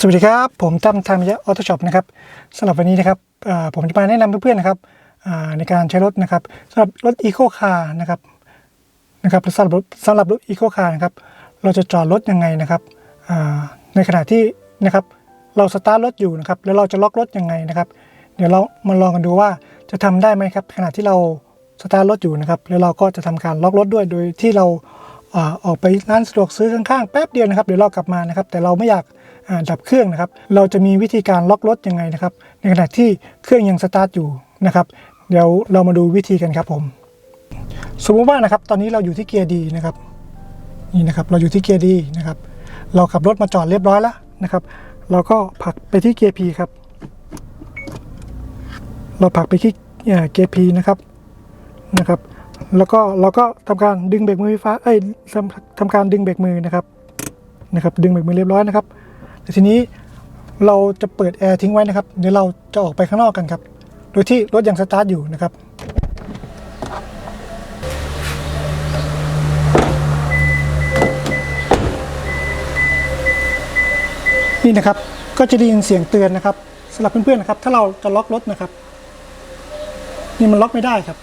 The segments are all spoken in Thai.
สวัสดีครับ ผมตั้มทามยะออโต้ช็อปนะครับสำหรับวันนี้นะครับผมจะมาแนะนำเพื่อนๆนะครับในการใช้รถนะครับสำหรับรถอีโคคาร์นะครับนะครับสำหรับสำหรับรถอีโคคาร์นะครับเราจะจอดรถยังไงนะครับในขณะที่นะครับเราสตาร์ทรถอยู่นะครับแล้วเราจะล็อกรถยังไงนะครับ เดี๋ยวเรามาลองกันดูว่าจะทำได้ไหมครับขณะที่เราสตาร์ทรถอยู่นะครับแล้วเราก็จะทำการล็อกรถด้วยโดยที่เราออกไปร้านสะดวกซื้อข้างๆแป๊บเดียวนะครับเดี๋ยวเรากลับมานะครับ แต่เราไม่อยาก ดับเครื่องนะครับ เราจะมีวิธีการล็อกรถยังไงนะครับ ในขณะที่เครื่องยังสตาร์ทอยู่นะครับ เดี๋ยวเรามาดูวิธีกันครับผม สมมุติว่านะครับ ตอนนี้เราอยู่ที่เกียร์ดีนะครับ นี่นะครับ เราอยู่ที่เกียร์ดีนะครับ เราขับรถมาจอดเรียบร้อยแล้วนะครับ เราก็ผลักไปที่เกียร์พีครับ เราผลักไปที่เกียร์พีนะครับ นะครับแล้วก็เราก็ทำการดึงเบรกมือไฟฟ้า เอ้ยทำทำการดึงเบรกมือนะครับ นะครับ ดึงเบรกมือเรียบร้อยนะครับ แต่ทีนี้เราจะเปิดแอร์ทิ้งไว้นะครับเดี๋ยวเราจะออกไปข้างนอกกันครับ โดยที่รถยังสตาร์ทอยู่นะครับนี่นะครับก็จะได้ยินเสียงเตือนนะครับสำหรับเพื่อนๆนะครับ ถ้าเราจะล็อกรถนะครับ นี่มันล็อกไม่ได้ครับ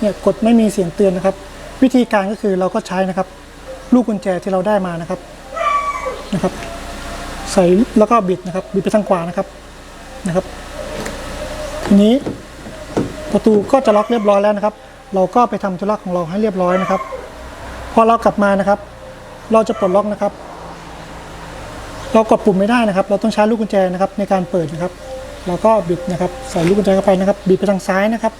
เนี่ยกดไม่มีเสียงเตือนนะครับ วิธีการก็คือเราก็ใช้นะครับ ลูกกุญแจที่เราได้มานะครับนะครับ ใส่แล้วก็บิดนะครับ บิดไปทางขวานะครับนะครับ ทีนี้ประตูก็จะล็อกเรียบร้อยแล้วนะครับ เราก็ไปทำธุระของเราให้เรียบร้อยนะครับ พอเรากลับมานะครับ เราจะปลดล็อกนะครับ เรากดปุ่มไม่ได้นะครับ เราต้องใช้ลูกกุญแจนะครับ ในการเปิดนะครับ เราก็บิดนะครับ ใส่ลูกกุญแจเข้าไปนะครับ บิดไปทางซ้ายนะครับ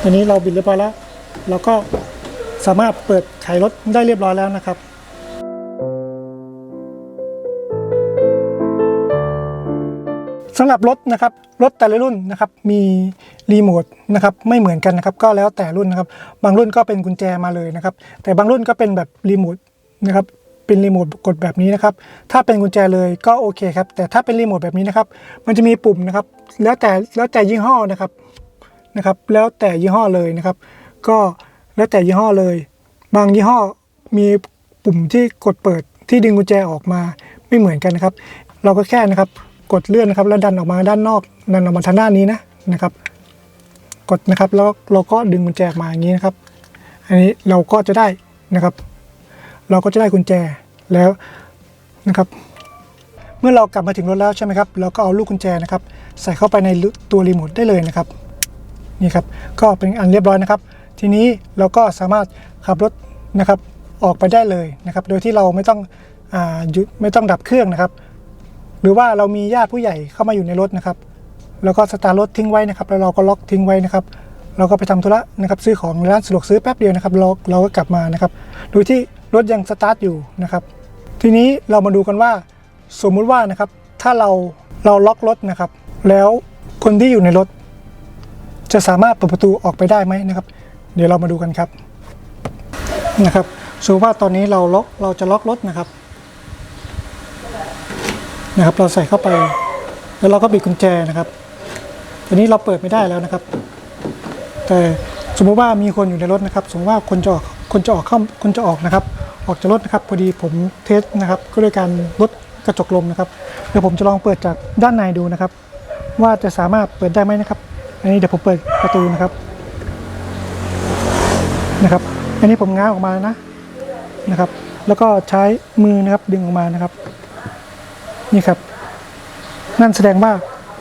ตอนนี้เราบิดเรียบร้อยแล้ว เราก็สามารถเปิดไขรถได้เรียบร้อยแล้วนะครับ สำหรับรถนะครับรถแต่ละรุ่นนะครับมีรีโมทนะครับไม่เหมือนกันนะครับก็แล้วแต่รุ่นนะครับบางรุ่นก็เป็นกุญแจมาเลยนะครับแต่บางรุ่นก็เป็นแบบรีโมทนะครับเป็นรีโมทกดแบบนี้นะครับถ้าเป็นกุญแจเลยก็โอเคครับแต่ถ้าเป็นรีโมทแบบนี้นะครับมันจะมีปุ่มนะครับแล้วแต่แล้วแต่ยี่ห้อนะครับนะครับแล้วแต่ยี่ห้อเลยนะครับ ก็แล้วแต่ยี่ห้อเลย บางยี่ห้อมีปุ่มที่กดเปิดที่ดึงกุญแจออกมาไม่เหมือนกันนะครับ เราก็แค่นะครับ กดเลื่อนนะครับแล้วดันออกมาด้านนอกดันออกมาทางด้านนี้นะนะครับ กดนะครับแล้วเราก็ดึงกุญแจออกมาอย่างนี้นะครับ อันนี้เราก็จะได้นะครับ เราก็จะได้กุญแจแล้วนะครับ เมื่อเรากลับมาถึงรถแล้วใช่ไหมครับเราก็เอาลูกกุญแจนะครับ ใส่เข้าไปในตัวรีโมทได้เลยนะครับนี่ครับก็เป็นอันเรียบร้อยนะครับ ทีนี้เราก็สามารถขับรถนะครับออกไปได้เลยนะครับ โดยที่เราไม่ต้องอาหยุดไม่ต้องดับเครื่องนะครับ หรือว่าเรามีญาติผู้ใหญ่เข้ามาอยู่ในรถนะครับ แล้วก็สตาร์ทรถทิ้งไว้นะครับ แล้วเราก็ล็อกทิ้งไว้นะครับ เราก็ไปทำธุระนะครับ ซื้อของในร้านสะดวกซื้อแป๊บเดียวนะครับเราเราก็กลับมานะครับ โดยที่รถยังสตาร์ทอยู่นะครับ ทีนี้เรามาดูกันว่า สมมุติว่านะครับ ถ้าเราเราล็อกรถนะครับ แล้วคนที่อยู่ในรถ จะสามารถเปิดประตูออกไปได้ไหมนะครับ เดี๋ยวเรามาดูกันครับนะครับสมมติว่าตอนนี้เราล็อกเราจะล็อกรถนะครับ นะครับ เราใส่เข้าไป แล้วเราก็บิดกุญแจนะครับตอนนี้เราเปิดไม่ได้แล้วนะครับ แต่สมมติว่ามีคนอยู่ในรถนะครับ สมมติว่าคนจะออกคนจะออกเข้าคนจะออกนะครับ ออกจากรถนะครับพอดีผมเทสนะครับ ก็ด้วยการลดกระจกลมนะครับเดี๋ยวผมจะลองเปิดจากด้านในดูนะครับ ว่าจะสามารถเปิดได้ไหมนะครับ อันนี้เดี๋ยวผมเปิดประตูนะครับนะครับ อันนี้ผมง้างออกมาแล้วนะนะครับ แล้วก็ใช้มือนะครับดึงออกมานะครับ นี่ครับ นั่นแสดงว่า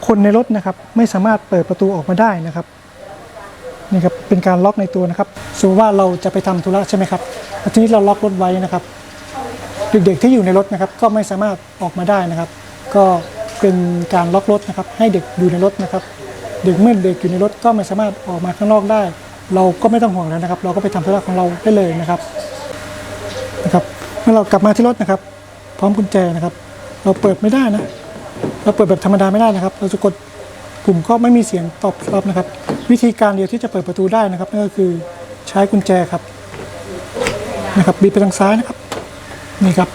คนในรถนะครับไม่สามารถเปิดประตูออกมาได้นะครับนี่ครับเป็นการล็อกในตัวนะครับสมมติว่าเราจะไปทำธุระใช่ไหมครับทีนี้เราล็อกรถไว้นะครับ เด็กๆที่อยู่ในรถนะครับ ก็ไม่สามารถออกมาได้นะครับ ก็เป็นการล็อกรถนะครับ ให้เด็กอยู่ในรถนะครับ เด็กเมื่อเด็กอยู่ในรถก็ไม่สามารถออกมาข้างนอกได้ เราก็ไม่ต้องห่วงแล้วนะครับ เราก็ไปทำธุระของเราได้เลยนะครับนะครับ เมื่อเรากลับมาที่รถนะครับ พร้อมกุญแจนะครับ เราเปิดไม่ได้นะ เราเปิดแบบธรรมดาไม่ได้นะครับ เราจะกดปุ่มก็ไม่มีเสียงตอบรับนะครับ วิธีการเดียวที่จะเปิดประตูได้นะครับนั่นก็คือใช้กุญแจครับนะครับบีไปทางซ้ายนะครับนี่ครับ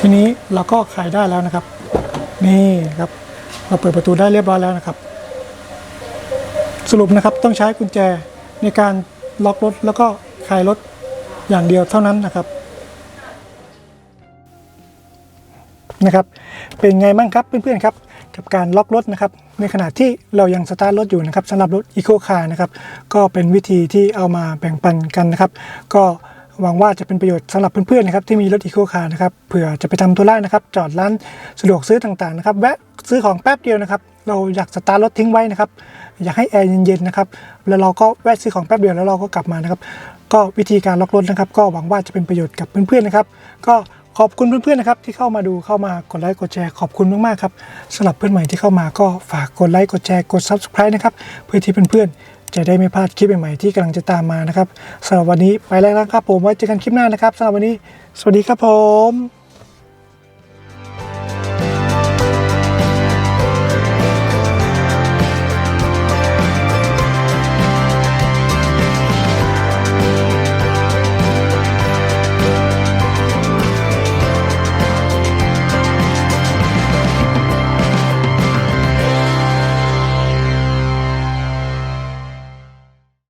ทีนี้เราก็ขายได้แล้วนะครับ นี่ครับ เราเปิดประตูได้เรียบร้อยแล้วนะครับ สรุปนะครับต้องใช้กุญแจในการล็อกรถแล้วก็ขายรถอย่างเดียวเท่านั้นนะครับ นะครับ เป็นไงบ้างครับเพื่อนๆครับกับการล็อกรถนะครับในขณะที่เรายังสตาร์ทรถอยู่นะครับสำหรับรถ Eco Car นะครับก็เป็นวิธีที่เอามาแบ่งปันกันนะครับ ก็หวังว่าจะเป็นประโยชน์สำหรับเพื่อนๆนะครับที่มีรถ Eco Car นะครับเผื่อจะไปทำธุระนะครับจอดร้านสะดวกซื้อต่างๆนะครับแวะซื้อของแป๊บเดียวนะครับ เราอยากสตาร์ทรถทิ้งไว้นะครับอยากให้แอร์เย็นๆนะครับแล้วเราก็แวะซื้อของแป๊บเดียวแล้วเราก็กลับมานะครับ ก็วิธีการล็อกรถนะครับ ก็หวังว่าจะเป็นประโยชน์กับเพื่อนๆนะครับ ก็ ขอบคุณเพื่อนๆนะครับที่เข้ามาดูเข้ามากดไลค์กดแชร์ขอบคุณมากๆครับสำหรับเพื่อนใหม่ที่เข้ามาก็ฝากกดไลค์กดแชร์กด subscribe นะครับเพื่อที่เพื่อนๆจะได้ไม่พลาดคลิปใหม่ๆที่กำลังจะตามมานะครับสำหรับวันนี้ไปแล้วนะครับผมไว้เจอกันคลิปหน้านะครับสำหรับวันนี้ สวัสดีครับผม